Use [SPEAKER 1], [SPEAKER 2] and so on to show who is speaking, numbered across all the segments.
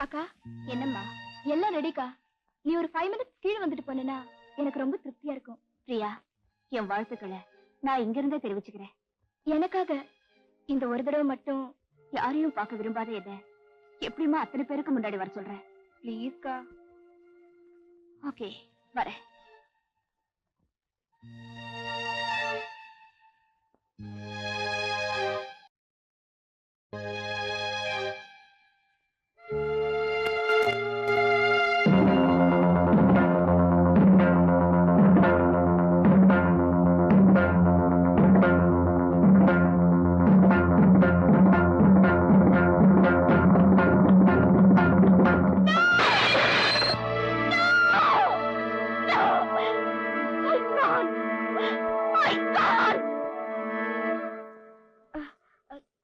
[SPEAKER 1] அக்கா என்னம்மா? எல்லாம் ரெடிக்கா நீ ஒரு ஃபைவ் மினிட்ஸ் கீழே வந்துட்டு போனேன்னா எனக்கு ரொம்ப திருப்தியா இருக்கும்.
[SPEAKER 2] பிரியா என் வாழ்த்துக்களை நான் இங்க இருந்தே தெரிவிச்சுக்கிறேன்.
[SPEAKER 1] எனக்காக இந்த ஒரு தடவை மட்டும்
[SPEAKER 2] யாரையும் பார்க்க விரும்பாத எத? எப்படிமா அத்தனை பேருக்கு முன்னாடி வர சொல்றேன்?
[SPEAKER 1] ப்ளீஸ்க்கா
[SPEAKER 2] ஓகே வரேன்.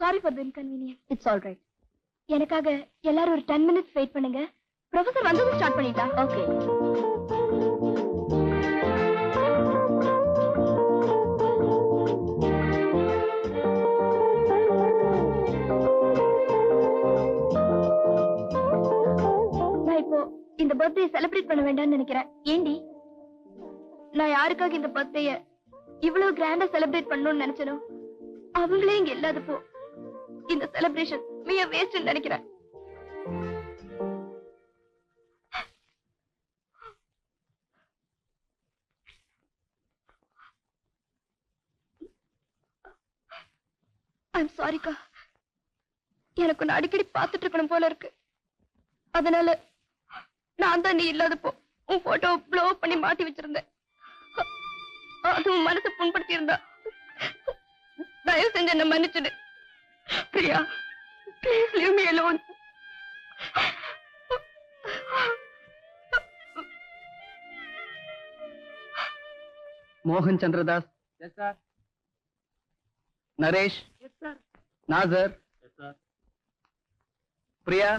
[SPEAKER 1] Sorry for the inconvenience
[SPEAKER 2] it's all right
[SPEAKER 1] எனக்காக எல்லாரும் ஒரு டென் மினிட்ஸ் வெயிட் பண்ணுங்க. ப்ரொஃபசர் வந்ததும் ஸ்டார்ட் பண்ணிட்டா?
[SPEAKER 2] ஓகே
[SPEAKER 1] நான் இப்போ இந்த பர்த்டே செலிப்ரேட் பண்ண வேண்டாம்னு நினைக்கிறேன். ஏண்டி? நான் யாருக்காக இந்த பர்த்டேய இவ்வளவு கிராண்டா செலிப்ரேட் பண்ணணும்னு நினைச்சனோ? அவங்களே இங்க இல்லாதப்போ இந்த செலிப்ரேஷன் மிக வேஸ்ட் நினைக்கிறேன். ஐம் சாரிக்கா எனக்கு உன்னை அடிக்கடி பார்த்துட்டு இருக்கணும் போல இருக்கு. அதனால நான் தான் நீ இல்லாதப்போ உன் போட்டோ ப்ளோ பண்ணி மாட்டி வச்சிருந்தேன். அது மனசை புண்படுத்தி இருந்தா தயவு செஞ்சு என்ன மன்னிச்சிடு. Priya please leave me alone
[SPEAKER 3] மோகன் Chandradas.
[SPEAKER 4] Yes sir
[SPEAKER 3] Naresh.
[SPEAKER 4] Yes sir
[SPEAKER 3] Nassar.
[SPEAKER 4] Yes sir
[SPEAKER 3] Priya.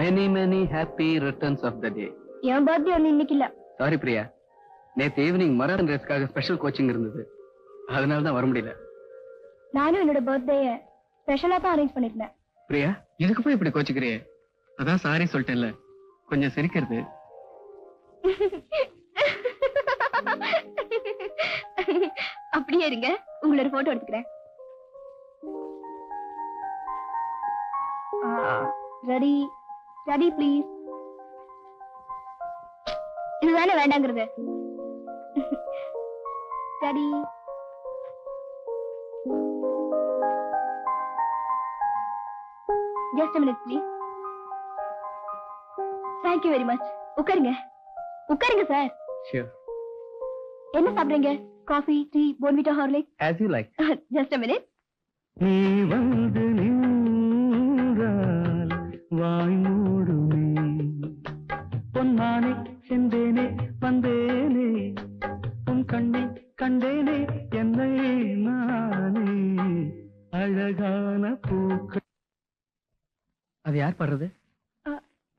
[SPEAKER 3] Many many happy returns of the day
[SPEAKER 1] N birthday ஒண்ணு இன்னைக்கு இல்ல.
[SPEAKER 3] சாரி பிரியா. நேத்து ஈவினிங் மராடன் ரேஸ்க்காக ஸ்பெஷல் கோச்சிங் இருந்தது. அதனால தான் வர முடியல.
[SPEAKER 1] நானும் என்னோட பர்த்டேய ஸ்பெஷலா தான் அரேஞ்ச் பண்ணிருந்தேன்.
[SPEAKER 3] பிரியா இதுக்கு போய் இப்படி கோச்சிக்கிறியே அதான் சாரி சொல்லிட்டேன்ல. கொஞ்சம் சிரிக்கிறது.
[SPEAKER 1] அப்படியே இருங்க. உங்களோட போட்டோ எடுத்துக்கிறேன். ரெடி ரெடி ப்ளீஸ் இதுதானே வேண்டாங்கிறது. Ready just minute please thank you very much உட்காருங்க. உட்காருங்க சார்
[SPEAKER 3] ஷியோர்
[SPEAKER 1] என்ன சாப்பிடுறீங்க? Coffee tea Bournvita Horlicks
[SPEAKER 3] as you like
[SPEAKER 1] just minute
[SPEAKER 3] நீ வந்து நின்றால் வாய் மூடுமே. பொன்மானே சென்றேனே வந்தேனே. உன் கண்ணை கண்டேனே என்னை நானே. அழகான பூக்கள். அது யார் பாடுறது?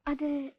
[SPEAKER 1] அது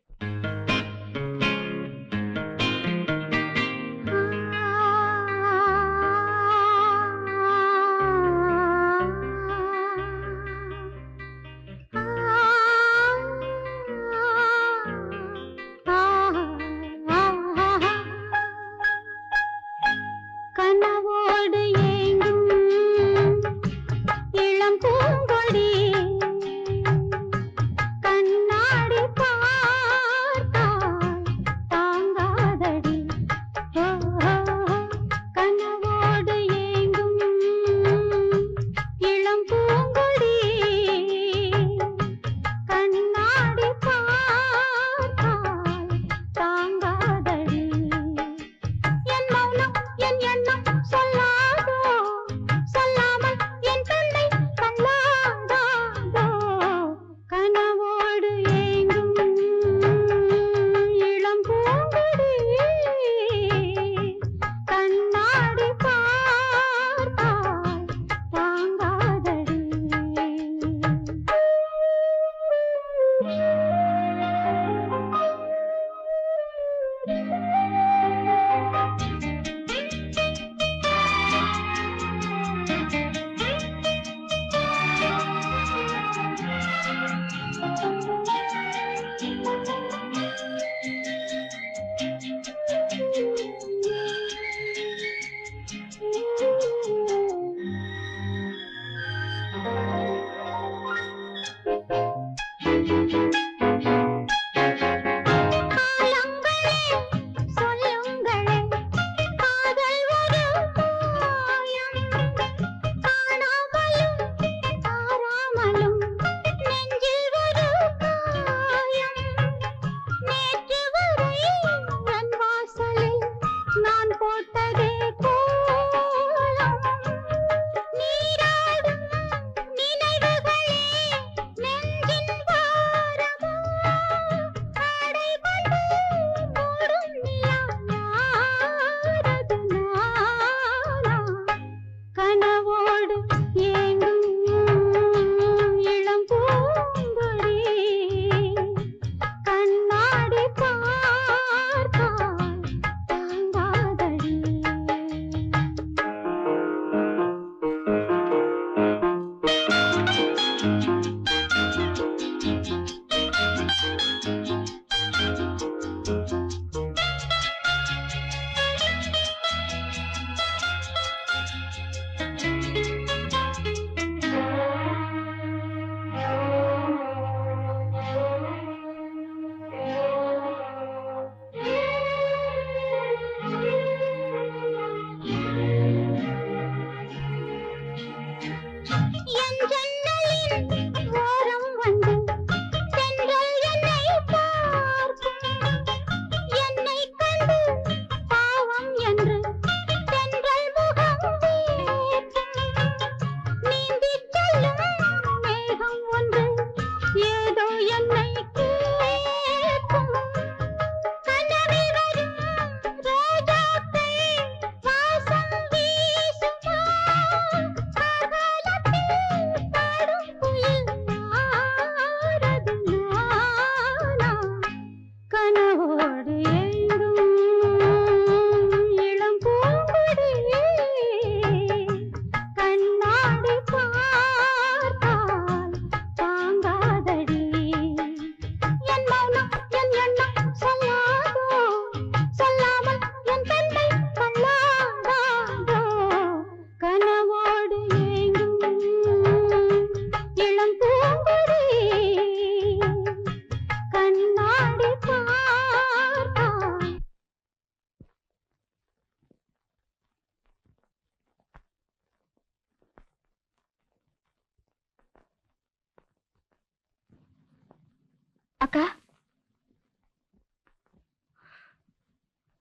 [SPEAKER 1] அக்கா.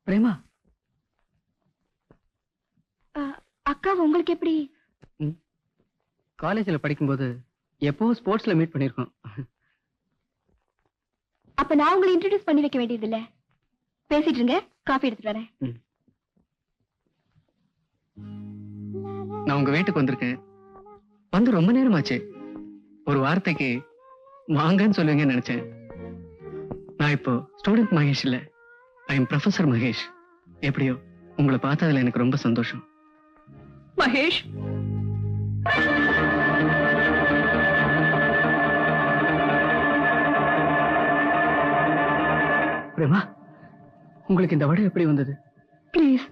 [SPEAKER 3] பிரேமா.
[SPEAKER 1] அக்கா உங்களுக்கு எப்படி?
[SPEAKER 3] காலேஜ்ல படிக்கும்போது எப்போ ஸ்போர்ட்ஸ்ல மீட் பண்ணிருக்கோம்.
[SPEAKER 1] அப்ப நான் உங்களை இன்ட்ரடியூஸ் பண்ணி வைக்க வேண்டியது இல்ல பேசிட்டு இருங்க காஃபி எடுத்துட்டு வரேன்.
[SPEAKER 3] நான் உங்க வீட்டுக்கு வந்திருக்கேன். வந்து ரொம்ப நேரமாச்சு. ஒரு வார்த்தைக்கு வாங்கன்னு சொல்லுவீங்கன்னு நினைச்சேன். நான் இப்போ ஸ்டூடெண்ட் மகேஷ் இல்ல. I am professor Mahesh. எப்படியோ உங்களை பார்த்ததுல எனக்கு ரொம்ப சந்தோஷம்.
[SPEAKER 1] மகேஷ்?
[SPEAKER 3] பிரேமா உங்களுக்கு இந்த வடை எப்படி வந்தது?
[SPEAKER 1] ப்ளீஸ்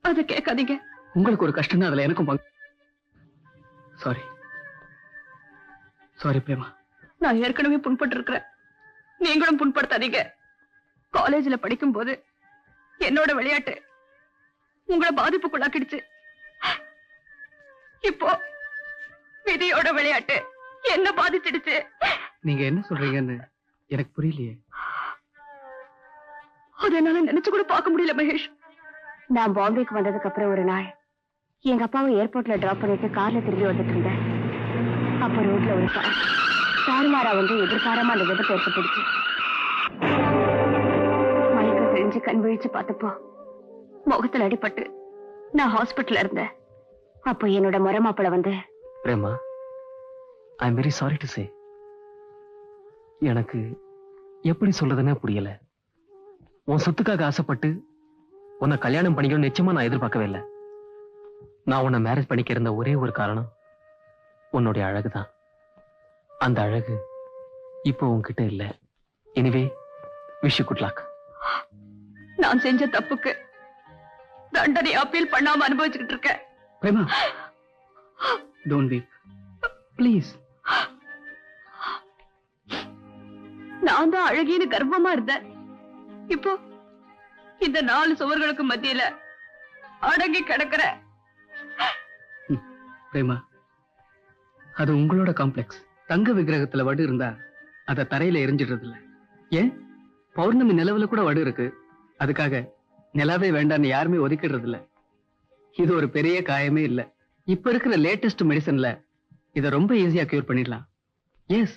[SPEAKER 1] அத கேட்காதீங்க.
[SPEAKER 3] உங்களுக்கு ஒரு கஷ்டம் அதுல எனக்கும் பங்கு. Sorry sorry Prema.
[SPEAKER 1] நான் ஏற்கனவே புண்பட்டு இருக்கிறேன் நீங்களும் புண்படுத்தாதீங்க. காலேஜ்ல படிக்கும் போது என்னோட விளையாட்டு உங்களை பாதிப்புக்குள்ளாக்கிடுச்சு. இப்போ விதியோட விளையாட்டு என்ன பாதிச்சிடுச்சு?
[SPEAKER 3] நீங்க என்ன சொல்றீங்கன்னு எனக்கு புரியலையே.
[SPEAKER 1] அதை என்னால நினைச்சு கூட பார்க்க முடியல மகேஷ்.
[SPEAKER 2] நான் பாம்பேக்கு வந்ததுக்கு அப்புறம் ஒரு நாள் எங்க அப்பாவை ஏர்போர்ட்ல டிராப் பண்ணிட்டு கார்ல திரும்பி வந்துட்டு இருந்தேன். அப்ப ரோட்ல ஒரு கார் தாறுமாறா வந்து எதிர்பாராம அந்த விபத்து ஏற்பட்டுடுச்சு. மயக்க தெரிஞ்சு கண் விழிச்சு பார்த்தப்போ முகத்துல அடிபட்டு நான் ஹாஸ்பிட்டல் இருந்தேன். அப்போ என்னோட முறை வந்து
[SPEAKER 4] Prema I am very sorry to say எனக்கு எப்படி சொல்றதுன்னே புரியல. உன் சொத்துக்காக ஆசைப்பட்டு உன்னை கல்யாணம் பண்ணிக்கணும் நிச்சயமா நான் எதிர்பார்க்கவே இல்லை. நான் உன்னை மேரேஜ் பண்ணிக்க இருந்த ஒரே ஒரு காரணம் உன்னுடைய அழகுதான். அந்த அழகு இப்போ உன்கிட்ட இல்ல. எனிவே விஷ் குட் லாக்
[SPEAKER 1] நான் செஞ்ச தப்புக்கு தண்டனை அப்பீல் பண்ணாம அனுபவிச்சுக்கிட்டு இருக்கேன்.
[SPEAKER 3] பிரேமா டோன்ட் வீப் ப்ளீஸ்
[SPEAKER 1] நான் தான் அழகின்னு கர்வமா இருந்தேன். இப்போ இந்த நாலு சுவர்களுக்கு மத்தியில அடங்கி கிடக்குற
[SPEAKER 3] பிரேமா அது உங்களோட காம்ப்ளெக்ஸ் தங்க விக்கிரகத்துல வடு இருந்தா அத தரையில எரிஞ்சிடுறது இல்ல ஏன்? பௌர்ணமி நிலவுல கூட வடு இருக்கு. அதுக்காக நிலாவே வேண்டாம்னு யாருமே ஒதுக்கிடுறது இல்ல இது ஒரு பெரிய காயமே இல்ல. இப்ப இருக்கிற லேட்டஸ்ட் மெடிசன்ல இத ரொம்ப ஈஸியா கியூர் பண்ணிடலாம். எஸ்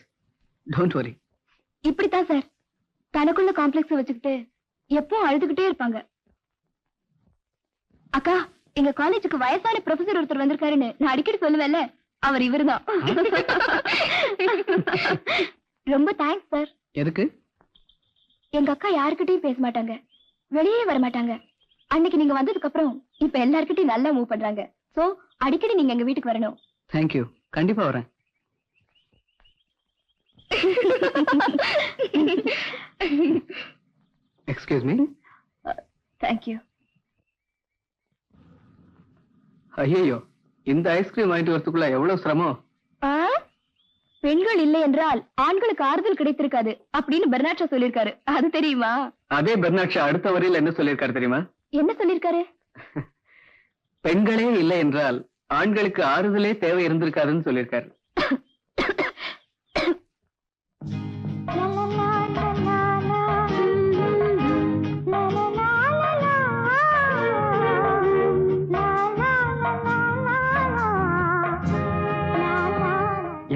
[SPEAKER 3] டோன்ட் வரி
[SPEAKER 1] இப்படித்தான் சார். தனக்குள்ள காம்ப்ளெக்ஸ் வச்சுக்கிட்டு எப்போ அழுதுகிட்டே இருப்பாங்க. அக்கா எங்க காலேஜுக்கு வயசான ப்ரொஃபசர் ஒருத்தர் வந்திருக்காருன்னு நான் அடிக்கடி சொல்லுவேன்ல. அவர் இவருதான். ரொம்ப தேங்க்ஸ் சார்
[SPEAKER 3] எதுக்கு?
[SPEAKER 1] எங்க அக்கா யாருக்கிட்டயும் பேச மாட்டாங்க. வெளியே வர மாட்டாங்க. அன்னைக்கு நீங்க வந்ததுக்கு அப்புறம் இப்ப எல்லார்கிட்டயும் நல்லா மூவ் பண்றாங்க. சோ அடிக்கடி நீங்க எங்க வீட்டுக்கு வரணும்.
[SPEAKER 3] தேங்க்யூ கண்டிப்பா வரேன். எக்ஸ்கியூஸ் மீ
[SPEAKER 1] தேங்க்யூ
[SPEAKER 3] ஐயோ இந்த ஐஸ்கிரீம் வாங்கிட்டு வரதுக்குள்ள எவ்வளவு சிரமம்?
[SPEAKER 1] பெண்கள் இல்லை என்றால் ஆண்களுக்கு ஆறுதல் கிடைத்திருக்காது அப்படின்னு பெர்னாட்ஷா சொல்லிருக்காரு அது தெரியுமா?
[SPEAKER 3] அதே பெர்னாட்ஷா அடுத்த வரையில் என்ன சொல்லியிருக்காரு தெரியுமா?
[SPEAKER 1] என்ன சொல்லிருக்காரு
[SPEAKER 3] பெண்களே இல்லை என்றால் ஆண்களுக்கு ஆறுதலே தேவை இருந்திருக்காதுன்னு சொல்லியிருக்காரு.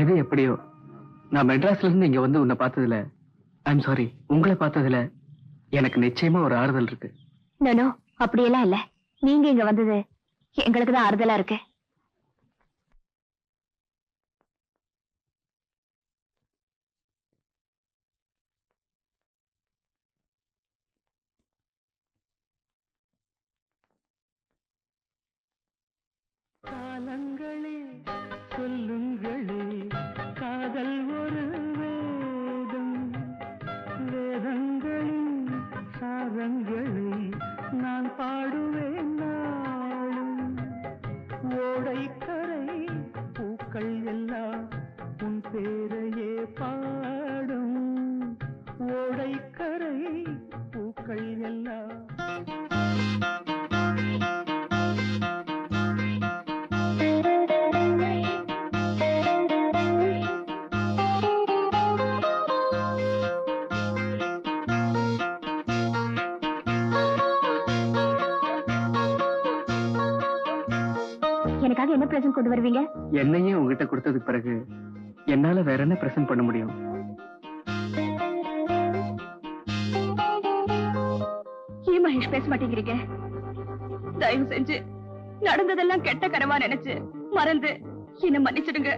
[SPEAKER 3] எது எப்படியோ? நான் மெட்ராஸ்ல இருந்து இங்க வந்து உன்னை பார்த்ததுல ஐம் சாரி உங்களை பார்த்ததுல எனக்கு நிச்சயமா ஒரு ஆறுதல் இருக்கு.
[SPEAKER 2] நானோ அப்படியெல்லாம் இல்ல. நீங்க இங்க வந்தது எங்களுக்கு தான் ஆறுதலா இருக்கு.
[SPEAKER 3] காலங்களே
[SPEAKER 5] எனக்காக என்ன பிரசன்ட் கொண்டு வருவீங்க?
[SPEAKER 6] என்னையே உங்ககிட்ட கொடுத்ததுக்கு பிறகு என்னால வேற என்ன பிரசன்ட் பண்ண முடியும்?
[SPEAKER 5] ஏன் மகேஷ் பேச மாட்டேங்கிறீங்க? தயவு செஞ்சு நடந்ததெல்லாம் கெட்ட கனவா நினைச்சு மறந்து என்ன மன்னிச்சிடுங்க.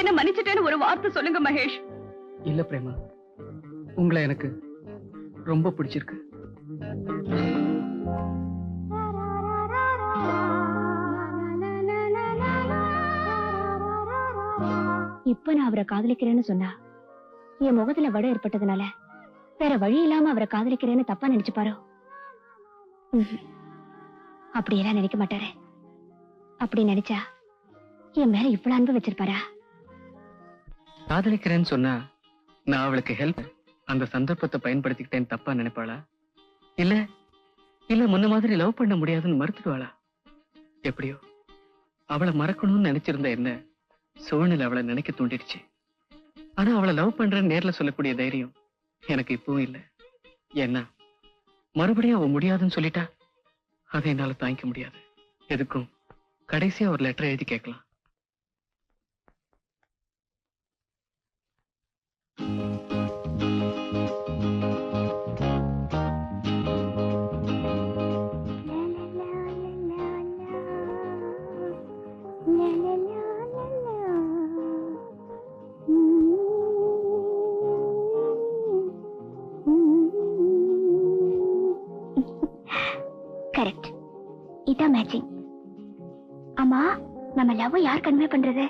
[SPEAKER 5] என்ன மன்னிச்சிட்டேன்னு ஒரு வார்த்தை சொல்லுங்க மகேஷ்.
[SPEAKER 6] இல்ல பிரேமா உங்களை எனக்கு ரொம்ப பிடிச்சிருக்கு.
[SPEAKER 5] இப்ப நான் அவரை காதலிக்கிறேன்னு சொன்னா என் முகத்துல வட ஏற்பட்டதுனால வேற வழி இல்லாம அவரை காதலிக்கிறேன்னு தப்பா நினைச்சுப்பாரோ? ம்ஹும். அப்படியெல்லாம் நினைக்க மாட்டாரு. அப்படி நினைச்சா என் மேல இவ்வளவு அன்பு வச்சிருப்பாரா?
[SPEAKER 6] காதலிக்கிறேன்னு சொன்னா நான் அவளுக்கு ஹெல்ப் அந்த சந்தர்ப்பத்தை பயன்படுத்திக்கிட்டேன்னு தப்பா நினைப்பாளா? இல்ல இல்ல முன்ன மாதிரி லவ் பண்ண முடியாதுன்னு மறுத்துடுவாளா? எப்படியோ அவளை மறக்கணும்னு நினைச்சிருந்தா என்ன? சூழ்நிலை அவளை நினைக்க தூண்டிடுச்சு. ஆனா அவளை லவ் பண்றேன்னு நேர்ல சொல்லக்கூடிய தைரியம் எனக்கு இப்பவும் இல்ல. ஏன்னா மறுபடியும் அவ முடியாதுன்னு சொல்லிட்டா அதை என்னால தாங்கிக்க முடியாது. எதுக்கும்? கடைசியா ஒரு லெட்டர் எழுதி கேட்கலாம்.
[SPEAKER 5] நம்ம லவ் யார் கன்வே பண்றது?